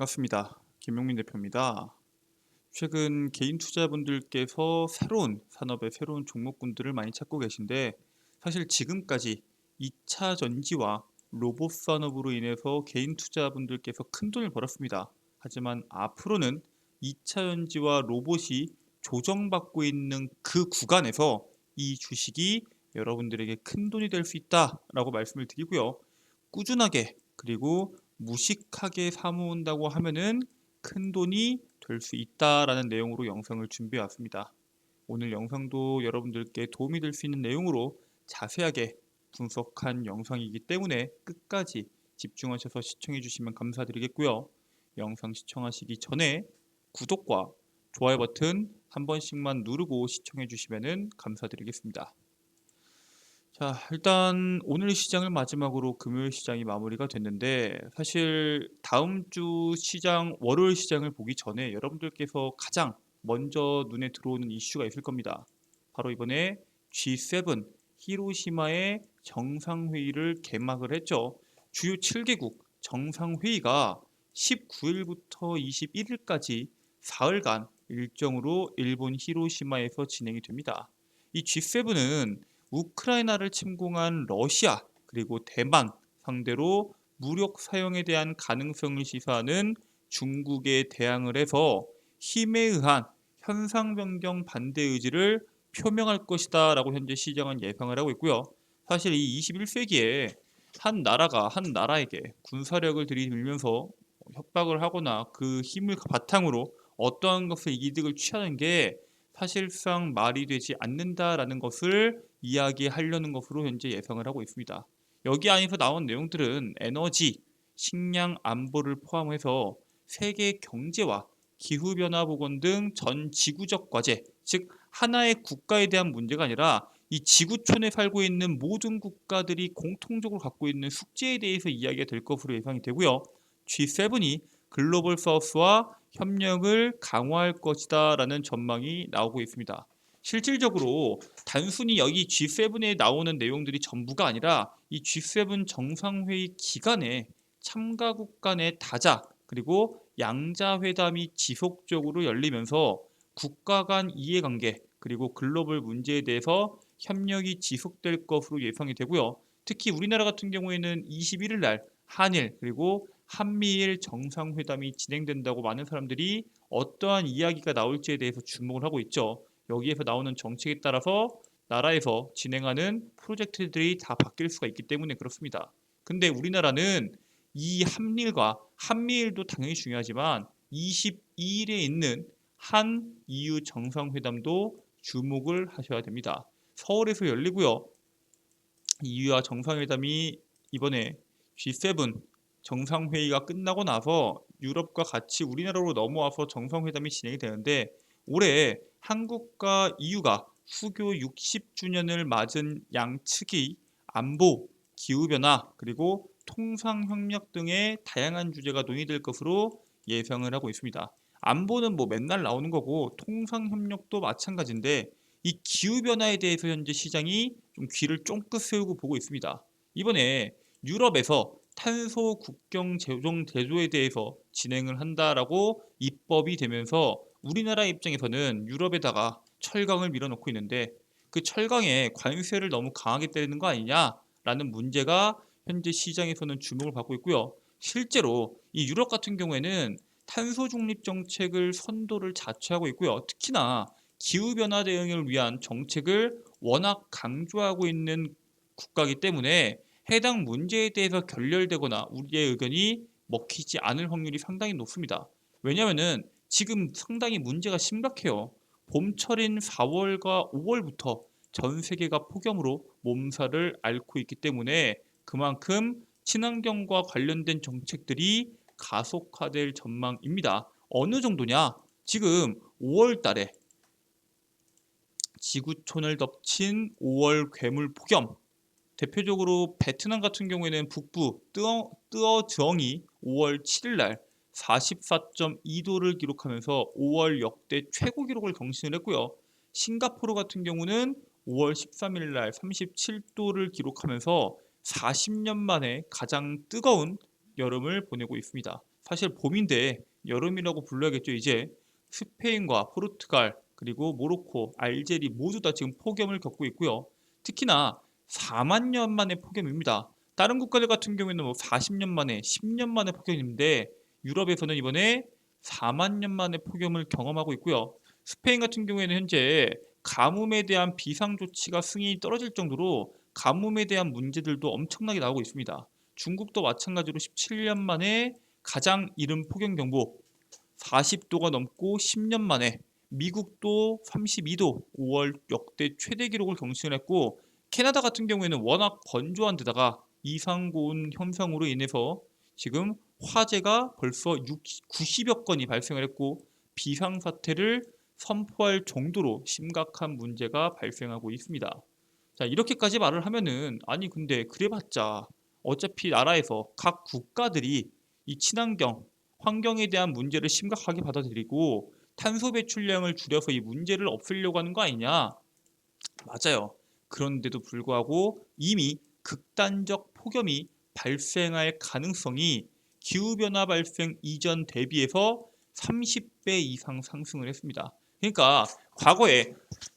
반갑습니다. 김용민 대표입니다. 최근 개인 투자분들께서 새로운 산업의 새로운 종목군들을 많이 찾고 계신데 사실 지금까지 2차 전지와 로봇 산업으로 인해서 개인 투자분들께서 큰 돈을 벌었습니다. 하지만 앞으로는 2차 전지와 로봇이 조정받고 있는 그 구간에서 이 주식이 여러분들에게 큰 돈이 될 수 있다라고 말씀을 드리고요. 꾸준하게 그리고 무식하게 사모은다고 하면은 큰 돈이 될 수 있다라는 내용으로 영상을 준비해 왔습니다. 오늘 영상도 여러분들께 도움이 될 수 있는 내용으로 자세하게 분석한 영상이기 때문에 끝까지 집중하셔서 시청해 주시면 감사드리겠고요. 영상 시청하시기 전에 구독과 좋아요 버튼 한 번씩만 누르고 시청해 주시면 감사드리겠습니다. 자, 일단 오늘 시장을 마지막으로 금요일 시장이 마무리가 됐는데 사실 다음 주 시장 월요일 시장을 보기 전에 여러분들께서 가장 먼저 눈에 들어오는 이슈가 있을 겁니다. 바로 이번에 G7 히로시마의 정상회의를 개막을 했죠. 주요 7개국 정상회의가 19일부터 21일까지 사흘간 일정으로 일본 히로시마에서 진행이 됩니다. 이 G7은 우크라이나를 침공한 러시아 그리고 대만 상대로 무력 사용에 대한 가능성을 시사하는 중국에 대항을 해서 힘에 의한 현상 변경 반대 의지를 표명할 것이다 라고 현재 시장은 예상을 하고 있고요. 사실 이 21세기에 한 나라가 한 나라에게 군사력을 들이밀면서 협박을 하거나 그 힘을 바탕으로 어떠한 것을 이득을 취하는 게 사실상 말이 되지 않는다라는 것을 이야기하려는 것으로 현재 예상을 하고 있습니다. 여기 안에서 나온 내용들은 에너지, 식량 안보를 포함해서 세계 경제와 기후 변화 보건 등전 지구적 과제, 즉 하나의 국가에 대한 문제가 아니라 이 지구촌에 살고 있는 모든 국가들이 공통적으로 갖고 있는 숙제에 대해서 이야기가 될 것으로 예상이 되고요. G7이 글로벌 사우스와 협력을 강화할 것이다 라는 전망이 나오고 있습니다. 실질적으로 단순히 여기 G7에 나오는 내용들이 전부가 아니라 이 G7 정상회의 기간에 참가국 간의 다자 그리고 양자 회담이 지속적으로 열리면서 국가 간 이해관계 그리고 글로벌 문제에 대해서 협력이 지속될 것으로 예상이 되고요. 특히 우리나라 같은 경우에는 21일 날 한일 그리고 한미일 정상회담이 진행된다고 많은 사람들이 어떠한 이야기가 나올지에 대해서 주목을 하고 있죠. 여기에서 나오는 정책에 따라서 나라에서 진행하는 프로젝트들이 다 바뀔 수가 있기 때문에 그렇습니다. 근데 우리나라는 이 한일과 한미일도 당연히 중요하지만 22일에 있는 한 EU 정상회담도 주목을 하셔야 됩니다. 서울에서 열리고요. EU와 정상회담이 이번에 G7 정상회의가 끝나고 나서 유럽과 같이 우리나라로 넘어와서 정상회담이 진행이 되는데 올해 한국과 EU가 수교 60주년을 맞은 양측이 안보, 기후변화, 그리고 통상협력 등의 다양한 주제가 논의될 것으로 예상을 하고 있습니다. 안보는 뭐 맨날 나오는 거고 통상협력도 마찬가지인데 이 기후변화에 대해서 현재 시장이 좀 귀를 쫑긋 세우고 보고 있습니다. 이번에 유럽에서 탄소 국경 제종 제조에 대해서 진행을 한다라고 입법이 되면서 우리나라 입장에서는 유럽에다가 철강을 밀어넣고 있는데 그 철강에 관세를 너무 강하게 때리는 거 아니냐라는 문제가 현재 시장에서는 주목을 받고 있고요. 실제로 이 유럽 같은 경우에는 탄소 중립 정책을 선도를 자처하고 있고요. 특히나 기후 변화 대응을 위한 정책을 워낙 강조하고 있는 국가이기 때문에 해당 문제에 대해서 결렬되거나 우리의 의견이 먹히지 않을 확률이 상당히 높습니다. 왜냐하면 지금 상당히 문제가 심각해요. 봄철인 4월과 5월부터 전 세계가 폭염으로 몸살을 앓고 있기 때문에 그만큼 친환경과 관련된 정책들이 가속화될 전망입니다. 어느 정도냐? 지금 5월 달에 지구촌을 덮친 5월 괴물 폭염 대표적으로 베트남 같은 경우에는 북부 뜨어, 뜨어 정이 5월 7일 날 44.2도를 기록하면서 5월 역대 최고 기록을 경신을 했고요. 싱가포르 같은 경우는 5월 13일 날 37도를 기록하면서 40년 만에 가장 뜨거운 여름을 보내고 있습니다. 사실 봄인데 여름이라고 불러야겠죠 이제 스페인과 포르투갈 그리고 모로코, 알제리 모두 다 지금 폭염을 겪고 있고요. 특히나 4만 년 만에 폭염입니다. 다른 국가들 같은 경우에는 뭐 40년 만에, 10년 만에 폭염인데 유럽에서는 이번에 4만 년 만에 폭염을 경험하고 있고요. 스페인 같은 경우에는 현재 가뭄에 대한 비상 조치가 승인이 떨어질 정도로 가뭄에 대한 문제들도 엄청나게 나오고 있습니다. 중국도 마찬가지로 17년 만에 가장 이른 폭염 경보 40도가 넘고 10년 만에 미국도 32도 5월 역대 최대 기록을 경신했고 캐나다 같은 경우에는 워낙 건조한 데다가 이상 고온 현상으로 인해서 지금 화재가 벌써 60, 90여 건이 발생을 했고 비상 사태를 선포할 정도로 심각한 문제가 발생하고 있습니다. 자, 이렇게까지 말을 하면은 아니 근데 그래봤자 어차피 나라에서 각 국가들이 이 친환경 환경에 대한 문제를 심각하게 받아들이고 탄소 배출량을 줄여서 이 문제를 없애려고 하는 거 아니냐? 맞아요. 그런데도 불구하고 이미 극단적 폭염이 발생할 가능성이 기후변화 발생 이전 대비해서 30배 이상 상승을 했습니다. 그러니까 과거에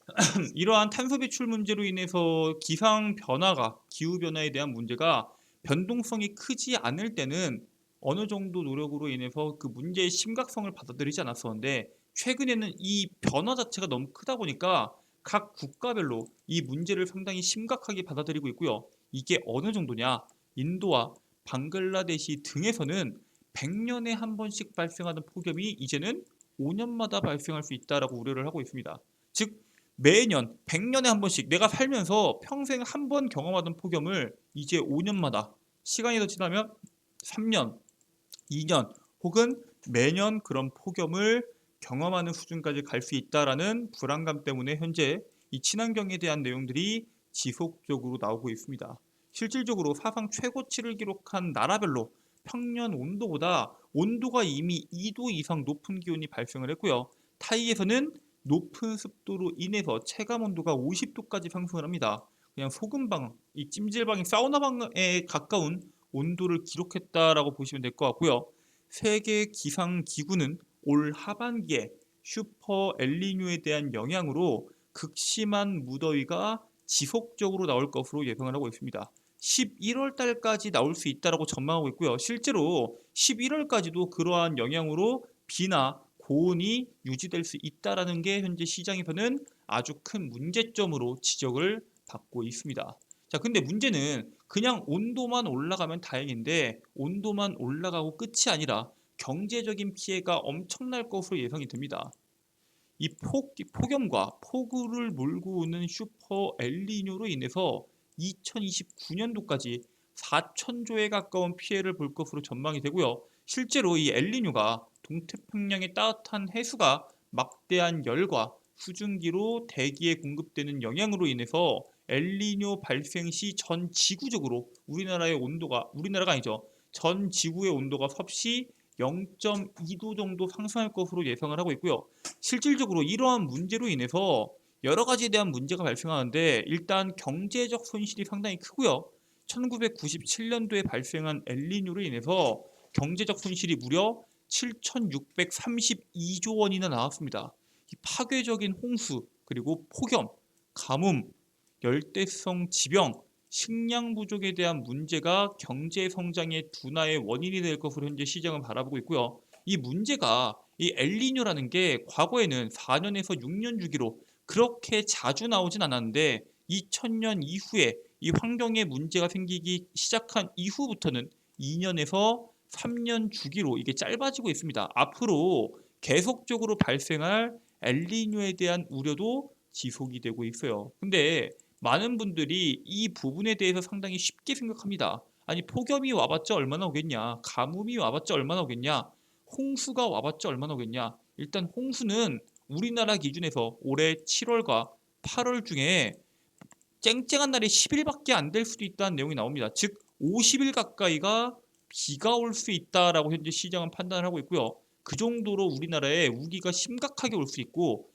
이러한 탄소 배출 문제로 인해서 기상 변화가 기후 변화에 대한 문제가 변동성이 크지 않을 때는 어느 정도 노력으로 인해서 그 문제의 심각성을 받아들이지 않았었는데 최근에는 이 변화 자체가 너무 크다 보니까 각 국가별로 이 문제를 상당히 심각하게 받아들이고 있고요. 이게 어느 정도냐? 인도와 방글라데시 등에서는 100년에 한 번씩 발생하는 폭염이 이제는 5년마다 발생할 수 있다라고 우려를 하고 있습니다. 즉 매년 100년에 한 번씩 내가 살면서 평생 한 번 경험하던 폭염을 이제 5년마다 시간이 더 지나면 3년, 2년 혹은 매년 그런 폭염을 경험하는 수준까지 갈 수 있다라는 불안감 때문에 현재 이 친환경에 대한 내용들이 지속적으로 나오고 있습니다. 실질적으로 사상 최고치를 기록한 나라별로 평년 온도보다 온도가 이미 2도 이상 높은 기온이 발생을 했고요. 타이에서는 높은 습도로 인해서 체감 온도가 50도까지 상승을 합니다. 그냥 소금방, 이 찜질방이 사우나방에 가까운 온도를 기록했다라고 보시면 될 것 같고요. 세계 기상 기구는 올 하반기에 슈퍼 엘니뇨에 대한 영향으로 극심한 무더위가 지속적으로 나올 것으로 예상을 하고 있습니다. 11월 달까지 나올 수 있다라고 전망하고 있고요. 실제로 11월까지도 그러한 영향으로 비나 고온이 유지될 수 있다라는 게 현재 시장에서는 아주 큰 문제점으로 지적을 받고 있습니다. 자, 근데 문제는 그냥 온도만 올라가면 다행인데 온도만 올라가고 끝이 아니라 경제적인 피해가 엄청날 것으로 예상이 됩니다. 이 폭, 폭염과 폭우를 몰고 오는 슈퍼 엘니뇨로 인해서 2029년도까지 4천조에 가까운 피해를 볼 것으로 전망이 되고요. 실제로 이 엘니뇨가 동태평양의 따뜻한 해수가 막대한 열과 수증기로 대기에 공급되는 영향으로 인해서 엘니뇨 발생 시 전 지구적으로 우리나라의 온도가 우리나라가 아니죠. 전 지구의 온도가 섭씨 0.2도 정도 상승할 것으로 예상을 하고 있고요. 실질적으로 이러한 문제로 인해서 여러 가지에 대한 문제가 발생하는데 일단 경제적 손실이 상당히 크고요. 1997년도에 발생한 엘니뇨로 인해서 경제적 손실이 무려 7,632조 원이나 나왔습니다. 이 파괴적인 홍수 그리고 폭염, 가뭄, 열대성 지병, 식량 부족에 대한 문제가 경제 성장의 둔화의 원인이 될 것으로 현재 시장은 바라보고 있고요. 이 문제가 이 엘니뇨라는 게 과거에는 4년에서 6년 주기로 그렇게 자주 나오진 않았는데 2000년 이후에 이 환경에 문제가 생기기 시작한 이후부터는 2년에서 3년 주기로 이게 짧아지고 있습니다. 앞으로 계속적으로 발생할 엘니뇨에 대한 우려도 지속이 되고 있어요. 근데 많은 분들이 이 부분에 대해서 상당히 쉽게 생각합니다. 아니 폭염이 와봤자 얼마나 오겠냐? 가뭄이 와봤자 얼마나 오겠냐? 홍수가 와봤자 얼마나 오겠냐? 일단 홍수는 우리나라 기준에서 올해 7월과 8월 중에 쨍쨍한 날이 10일밖에 안 될 수도 있다는 내용이 나옵니다. 즉 50일 가까이가 비가 올 수 있다라고 현재 시장은 판단을 하고 있고요. 그 정도로 우리나라에 우기가 심각하게 올 수 있고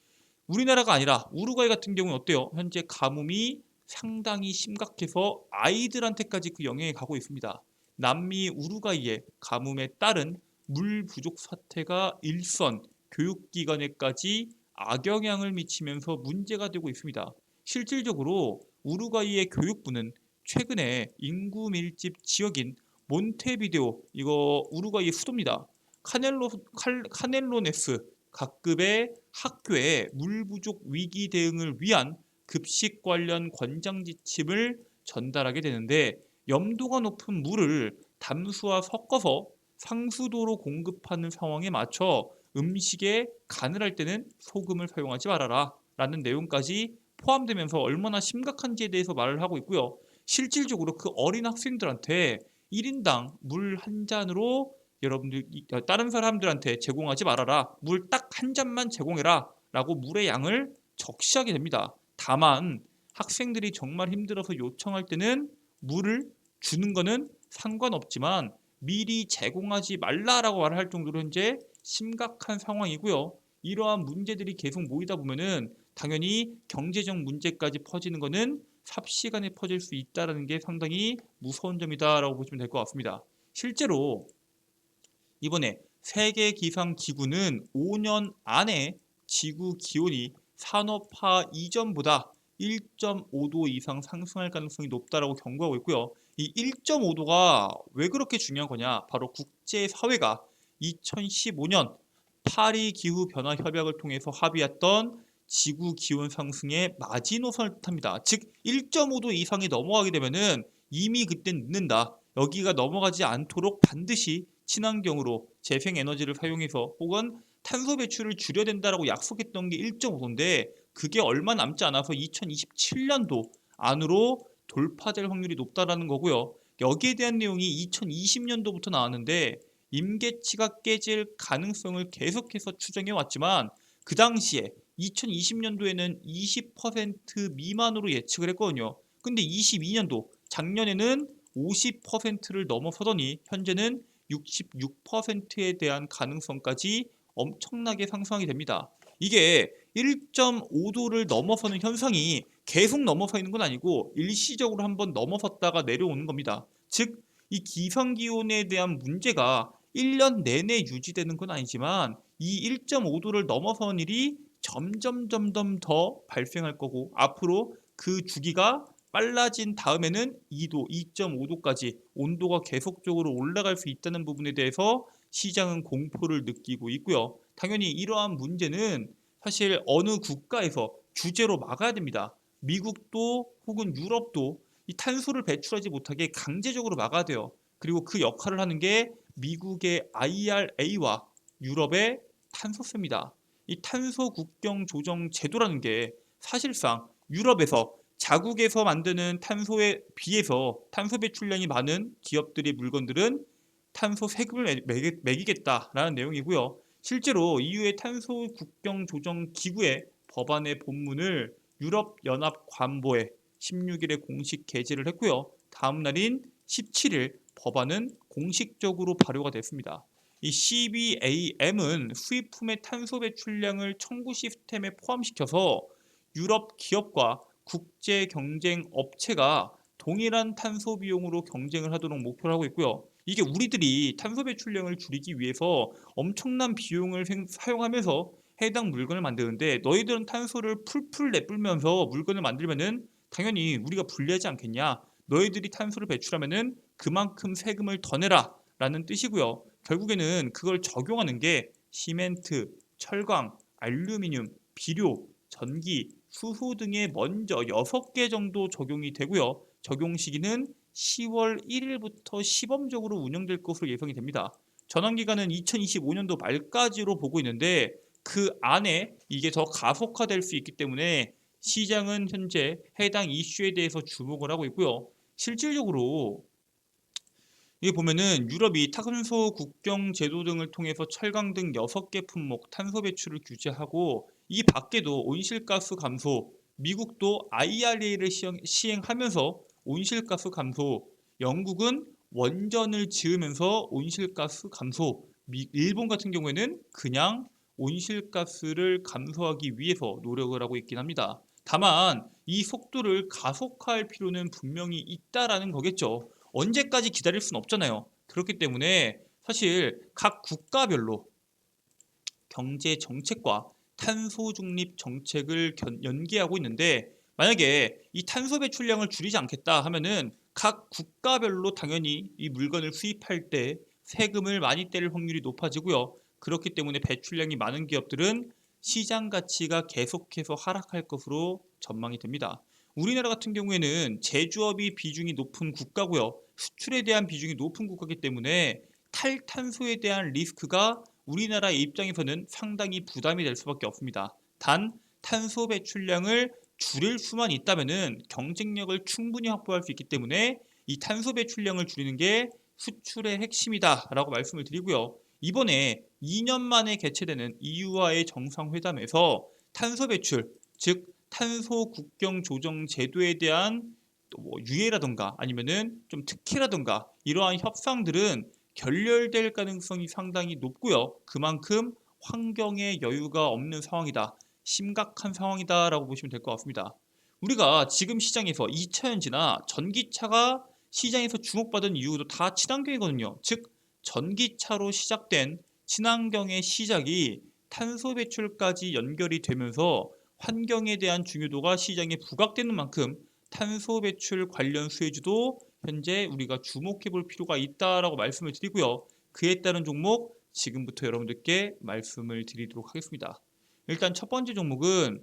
우리나라가 아니라 우루과이 같은 경우는 어때요? 현재 가뭄이 상당히 심각해서 아이들한테까지 그 영향이 가고 있습니다. 남미 우루과이의 가뭄에 따른 물 부족 사태가 일선 교육기관에까지 악영향을 미치면서 문제가 되고 있습니다. 실질적으로 우루과이의 교육부는 최근에 인구 밀집 지역인 몬테비데오 이거 우루과이의 수도입니다. 카넬로 칼, 카넬로네스 각급의 학교에 물 부족 위기 대응을 위한 급식 관련 권장 지침을 전달하게 되는데 염도가 높은 물을 담수와 섞어서 상수도로 공급하는 상황에 맞춰 음식에 간을 할 때는 소금을 사용하지 말아라 라는 내용까지 포함되면서 얼마나 심각한지에 대해서 말을 하고 있고요. 실질적으로 그 어린 학생들한테 1인당 물 한 잔으로 여러분들 이- 어, 다른 사람들한테 제공하지 말아라. 물 딱 한 잔만 제공해라. 라고 물의 양을 적시하게 됩니다. 다만 학생들이 정말 힘들어서 요청할 때는 물을 주는 거는 상관없지만 미리 제공하지 말라라고 말할 정도로 현재 심각한 상황이고요. 이러한 문제들이 계속 모이다 보면은 당연히 경제적 문제까지 퍼지는 거는 삽시간에 퍼질 수 있다라는 게 상당히 무서운 점이다라고 보시면 될 것 같습니다. 실제로 이번에 세계 기상 기구는 5년 안에 지구 기온이 산업화 이전보다 1.5도 이상 상승할 가능성이 높다라고 경고하고 있고요. 이 1.5도가 왜 그렇게 중요한 거냐? 바로 국제 사회가 2015년 파리 기후 변화 협약을 통해서 합의했던 지구 기온 상승의 마지노선을 뜻합니다. 즉 1.5도 이상이 넘어가게 되면은 이미 그때 늦는다. 여기가 넘어가지 않도록 반드시 친환경으로 재생 에너지를 사용해서 혹은 탄소 배출을 줄여야 된다라고 약속했던 게 1.5도인데 그게 얼마 남지 않아서 2027년도 안으로 돌파될 확률이 높다라는 거고요. 여기에 대한 내용이 2020년도부터 나왔는데 임계치가 깨질 가능성을 계속해서 추정해 왔지만 그 당시에 2020년도에는 20% 미만으로 예측을 했거든요. 근데 22년도 작년에는 50%를 넘어서더니 현재는 66%에 대한 가능성까지 엄청나게 상승하게 됩니다. 이게 1.5도를 넘어서는 현상이 계속 넘어서 있는 건 아니고 일시적으로 한번 넘어섰다가 내려오는 겁니다. 즉, 이 기상기온에 대한 문제가 1년 내내 유지되는 건 아니지만 이 1.5도를 넘어선 일이 점점 점점 더 발생할 거고 앞으로 그 주기가 빨라진 다음에는 2도, 2.5도까지 온도가 계속적으로 올라갈 수 있다는 부분에 대해서 시장은 공포를 느끼고 있고요. 당연히 이러한 문제는 사실 어느 국가에서 규제로 막아야 됩니다. 미국도 혹은 유럽도 이 탄소를 배출하지 못하게 강제적으로 막아야 돼요. 그리고 그 역할을 하는 게 미국의 IRA와 유럽의 탄소세입니다. 이 탄소 국경 조정 제도라는 게 사실상 유럽에서 자국에서 만드는 탄소에 비해서 탄소 배출량이 많은 기업들의 물건들은 탄소 세금을 매기, 매기겠다라는 내용이고요. 실제로 EU의 탄소 국경 조정 기구의 법안의 본문을 유럽 연합 관보에 16일에 공식 게재를 했고요. 다음 날인 17일 법안은 공식적으로 발효가 됐습니다. 이 CBAM은 수입품의 탄소 배출량을 청구 시스템에 포함시켜서 유럽 기업과 국제 경쟁 업체가 동일한 탄소 비용으로 경쟁을 하도록 목표를 하고 있고요. 이게 우리들이 탄소 배출량을 줄이기 위해서 엄청난 비용을 생- 사용하면서 해당 물건을 만드는데 너희들은 탄소를 풀풀 내뿜면서 물건을 만들면은 당연히 우리가 불리하지 않겠냐? 너희들이 탄소를 배출하면은 그만큼 세금을 더 내라 라는 뜻이고요. 결국에는 그걸 적용하는 게 시멘트, 철강, 알루미늄, 비료, 전기, 수소 등에 먼저 6개 정도 적용이 되고요. 적용 시기는 10월 1일부터 시범적으로 운영될 것으로 예상이 됩니다. 전환 기간은 2025년도 말까지로 보고 있는데 그 안에 이게 더 가속화될 수 있기 때문에 시장은 현재 해당 이슈에 대해서 주목을 하고 있고요. 실질적으로 이게 보면은 유럽이 탄소 국경 제도 등을 통해서 철강 등 6개 품목 탄소 배출을 규제하고 이 밖에도 온실가스 감소, 미국도 IRA를 시행, 시행 하면서 온실가스 감소, 영국은 원전을 지으면서 온실가스 감소, 미- 일본 같은 경우에는 그냥 온실가스를 감소하기 위해서 노력을 하고 있긴 합니다. 다만 이 속도를 가속화할 필요는 분명히 있다라는 거겠죠. 언제까지 기다릴 수는 없잖아요. 그렇기 때문에 사실 각 국가별로 경제 정책과 탄소 중립 정책을 견- 연계하고 있는데 만약에 이 탄소 배출량을 줄이지 않겠다 하면은 각 국가별로 당연히 이 물건을 수입할 때 세금을 많이 떼릴 확률이 높아지고요. 그렇기 때문에 배출량이 많은 기업들은 시장 가치가 계속해서 하락할 것으로 전망이 됩니다. 우리나라 같은 경우에는 제조업이 비중이 높은 국가고요. 수출에 대한 비중이 높은 국가이기 때문에 탈탄소에 대한 리스크가 우리나라의 입장에서는 상당히 부담이 될 수밖에 없습니다. 단 탄소 배출량을 줄일 수만 있다면은 경쟁력을 충분히 확보할 수 있기 때문에 이 탄소 배출량을 줄이는 게 수출의 핵심이다라고 말씀을 드리고요. 이번에 2년 만에 개최되는 EU와의 정상회담에서 탄소 배출, 즉 탄소 국경 조정 제도에 대한 또뭐 유예라든가 아니면은 좀 특혜라든가 이러한 협상들은 결렬될 가능성이 상당히 높고요. 그만큼 환경에 여유가 없는 상황이다. 심각한 상황이다라고 보시면 될 것 같습니다. 우리가 지금 시장에서 2차전지나 전기차가 시장에서 주목받은 이유도 다 친환경이거든요. 즉 전기차로 시작된 친환경의 시작이 탄소 배출까지 연결이 되면서 환경에 대한 중요도가 시장에 부각되는 만큼 탄소 배출 관련 수혜주도 현재 우리가 주목해 볼 필요가 있다라고 말씀을 드리고요. 그에 따른 종목 지금부터 여러분들께 말씀을 드리도록 하겠습니다. 일단 첫 번째 종목은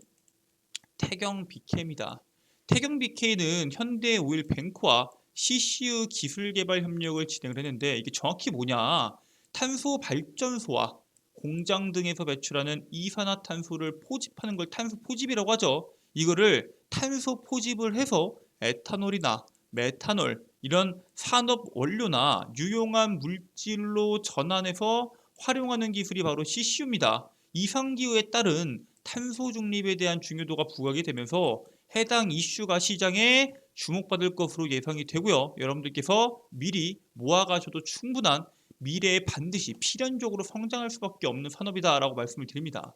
태경 BK입니다. 태경 BK는 현대 오일 뱅크와 CCU 기술 개발 협력을 진행을 했는데 이게 정확히 뭐냐? 탄소 발전소와 공장 등에서 배출하는 이산화탄소를 포집하는 걸 탄소 포집이라고 하죠. 이거를 탄소 포집을 해서 에탄올이나 메탄올 이런 산업 원료나 유용한 물질로 전환해서 활용하는 기술이 바로 CCU입니다. 이상기후에 따른 탄소 중립에 대한 중요도가 부각이 되면서 해당 이슈가 시장에 주목받을 것으로 예상이 되고요. 여러분들께서 미리 모아가셔도 충분한 미래에 반드시 필연적으로 성장할 수밖에 없는 산업이다라고 말씀을 드립니다.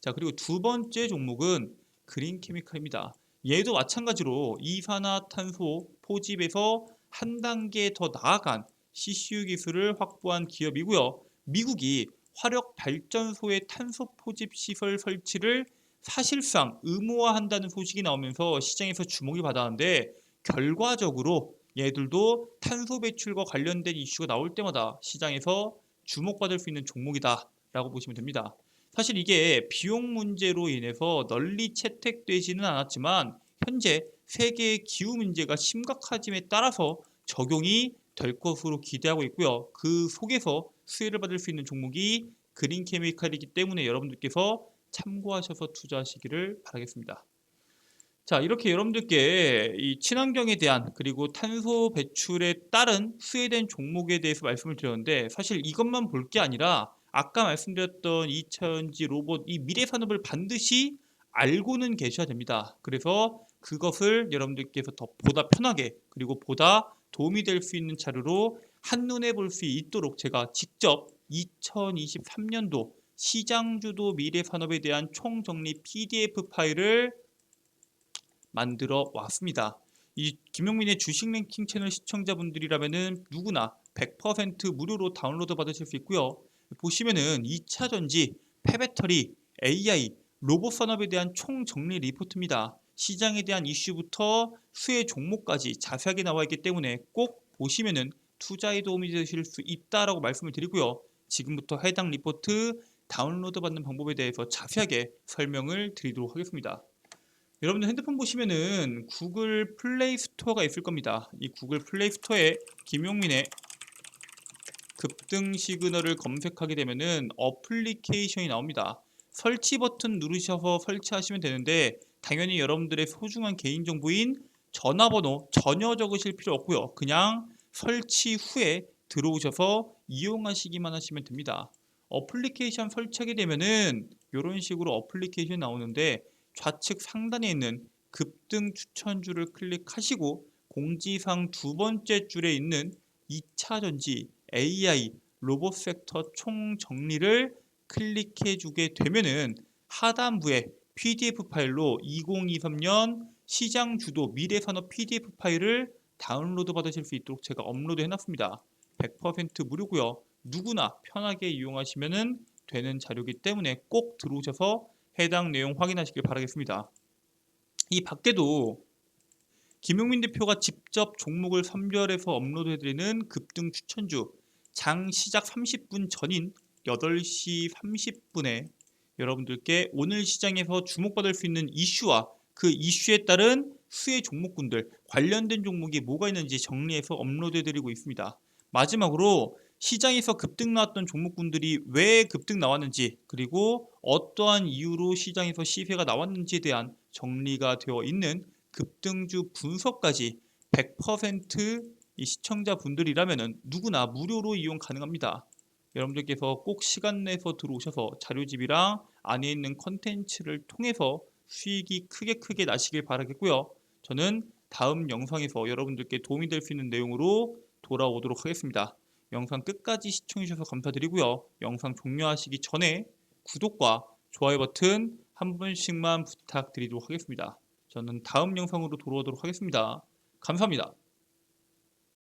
자 그리고 두 번째 종목은 그린 케미칼입니다. 얘도 마찬가지로 이산화탄소 포집에서 한 단계 더 나아간 CCU 기술을 확보한 기업이고요. 미국이 화력 발전소의 탄소 포집 시설 설치를 사실상 의무화한다는 소식이 나오면서 시장에서 주목이 받았는데 결과적으로 얘들도 탄소 배출과 관련된 이슈가 나올 때마다 시장에서 주목받을 수 있는 종목이다라고 보시면 됩니다. 사실 이게 비용 문제로 인해서 널리 채택되지는 않았지만 현재 세계의 기후 문제가 심각해짐에 따라서 적용이 될 것으로 기대하고 있고요. 그 속에서 수혜를 받을 수 있는 종목이 그린 케미칼이기 때문에 여러분들께서 참고하셔서 투자하시기를 바라겠습니다. 자, 이렇게 여러분들께 이 친환경에 대한 그리고 탄소 배출에 따른 수혜된 종목에 대해서 말씀을 드렸는데 사실 이것만 볼 게 아니라 아까 말씀드렸던 2차전지 로봇 이 미래 산업을 반드시 알고는 계셔야 됩니다. 그래서 그것을 여러분들께서 더 보다 편하게 그리고 보다 도움이 될 수 있는 자료로 한눈에 볼 수 있도록 제가 직접 2023년도 시장주도 미래 산업에 대한 총정리 PDF 파일을 만들어 왔습니다. 이 김용민의 주식 랭킹 채널 시청자분들이라면은 누구나 100% 무료로 다운로드 받으실 수 있고요. 보시면은 2차 전지, 폐배터리, AI, 로봇 산업에 대한 총 정리 리포트입니다. 시장에 대한 이슈부터 수혜 종목까지 자세하게 나와 있기 때문에 꼭 보시면은 투자에 도움이 되실 수 있다라고 말씀을 드리고요. 지금부터 해당 리포트 다운로드 받는 방법에 대해서 자세하게 설명을 드리도록 하겠습니다. 여러분들 핸드폰 보시면은 구글 플레이 스토어가 있을 겁니다. 이 구글 플레이 스토어에 김용민의 급등 시그널을 검색하게 되면은 어플리케이션이 나옵니다. 설치 버튼 누르셔서 설치하시면 되는데 당연히 여러분들의 소중한 개인정보인 전화번호 전혀 적으실 필요 없고요. 그냥 설치 후에 들어오셔서 이용하시기만 하시면 됩니다. 어플리케이션 설치하게 되면은 이런 식으로 어플리케이션 나오는데 좌측 상단에 있는 급등 추천주를 클릭하시고 공지상 두 번째 줄에 있는 2차 전지 AI 로봇 섹터 총 정리를 클릭해 주게 되면은 하단부에 PDF 파일로 2023년 시장 주도 미래 산업 PDF 파일을 다운로드 받으실 수 있도록 제가 업로드 해놨습니다. 100% 무료고요. 누구나 편하게 이용하시면 되는 자료이기 때문에 꼭 들어오셔서 해당 내용 확인하시길 바라겠습니다. 이 밖에도 김용민 대표가 직접 종목을 선별해서 업로드해드리는 급등 추천주 장 시작 30분 전인 8시 30분에 여러분들께 오늘 시장에서 주목받을 수 있는 이슈와 그 이슈에 따른 수혜 종목군들 관련된 종목이 뭐가 있는지 정리해서 업로드해드리고 있습니다. 마지막으로 시장에서 급등 나왔던 종목군들이 왜 급등 나왔는지 그리고 어떠한 이유로 시장에서 시세가 나왔는지에 대한 정리가 되어 있는 급등주 분석까지 100%이 시청자분들이라면 누구나 무료로 이용 가능합니다. 여러분들께서 꼭 시간 내서 들어오셔서 자료집이랑 안에 있는 컨텐츠를 통해서 수익이 크게 크게 나시길 바라겠고요. 저는 다음 영상에서 여러분들께 도움이 될 수 있는 내용으로 돌아오도록 하겠습니다. 영상 끝까지 시청해주셔서 감사드리고요. 영상 종료하시기 전에 구독과 좋아요 버튼 한 번씩만 부탁드리도록 하겠습니다. 저는 다음 영상으로 돌아오도록 하겠습니다. 감사합니다.